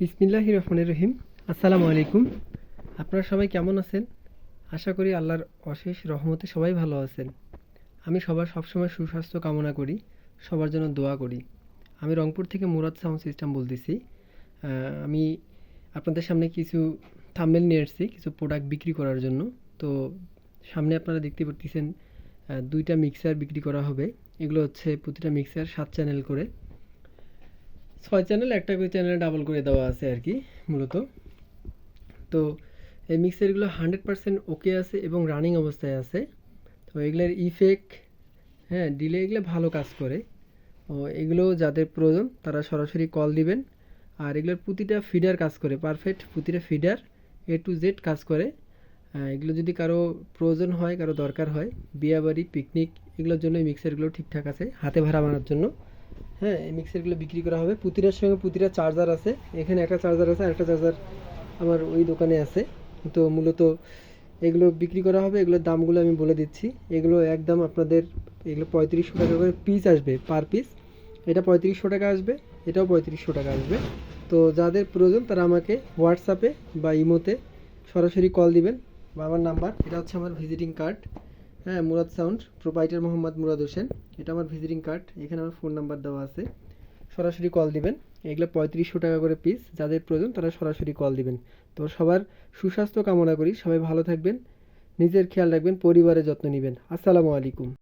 বিসমিল্লাহ রহমানির রহিম। আসসালামু আলাইকুম। আপনারা সবাই কেমন আছেন? আশা করি আল্লাহর অশেষ রহমতে সবাই ভালো আছেন। আমি সবার সবসময় সুস্বাস্থ্য কামনা করি সবার জন্য দোয়া করি। আমি রংপুর থেকে মুরাদ সাউন্ড সিস্টেম বলতেছি। আমি আপনাদের সামনে কিছু থাম্বনেল নিয়ে এসেছি কিছু প্রোডাক্ট বিক্রি করার জন্য। তো সামনে আপনারা দেখতে আহ, দুইটা মিক্সার বিক্রি করা হবে। এগুলো হচ্ছে প্রতিটা মিক্সার সাত চ্যানেল করে। ছয় চ্যানেল একটা করে চ্যানেলে ডাবল করে দেওয়া আছে আর কি, মূলত। তো এই মিক্সারগুলো হান্ড্রেড পার্সেন্ট ওকে আছে এবং রানিং অবস্থায় আছে। তো এগুলোর ইফেক্ট হ্যাঁ ডিলে এগুলো ভালো কাজ করে। ও, এগুলো যাদের প্রয়োজন, তারা সরাসরি কল দিবেন। আর এগুলোর প্রতিটা ফিডার কাজ করে পারফেক্ট প্রতিটা ফিডার এ টু জেড কাজ করে। এগুলো যদি কারও প্রয়োজন হয়, কারও দরকার হয়, বিয়াবাড়ি পিকনিক এগুলোর জন্য এই মিক্সারগুলো ঠিকঠাক আছে, হাতে ভাড়া বানার জন্য। হ্যাঁ এই মিক্সারগুলো বিক্রি করা হবে। প্রতিটার সঙ্গে প্রতিটা চার্জার আছে। এখানে একটা চার্জার আছে একটা চার্জার আমার ওই দোকানে আছে। তো মূলত এগুলো বিক্রি করা হবে, এগুলোর দামগুলো আমি বলে দিচ্ছি। এগুলো একদম আপনাদের, এগুলো পঁয়ত্রিশশো টাকা করে পিস আসবে পার পিস এটা পঁয়ত্রিশশো টাকা আসবে, এটাও পঁয়ত্রিশশো টাকা আসবে। তো যাদের প্রয়োজন তারা আমাকে হোয়াটসঅ্যাপে বা ইমোতে সরাসরি কল দিবেন। বা আমার নাম্বার এটা হচ্ছে আমার ভিজিটিং কার্ড হ্যাঁ মুরাদ সাউন্ড প্রোপাইটার মোহাম্মদ মুরাদ হোসেন। এটা আমার ভিজিটিং কার্ড, এখানে আমার ফোন নাম্বার দেওয়া আছে। সরাসরি কল দিবেন। এগুলো পঁয়ত্রিশশো টাকা করে পিস যাদের প্রয়োজন তারা সরাসরি কল দিবেন। তো সবার সুস্বাস্থ্য কামনা করি, সবাই ভালো থাকবেন, নিজের খেয়াল রাখবেন, পরিবারের যত্ন নেবেন। আসসালামু আলাইকুম।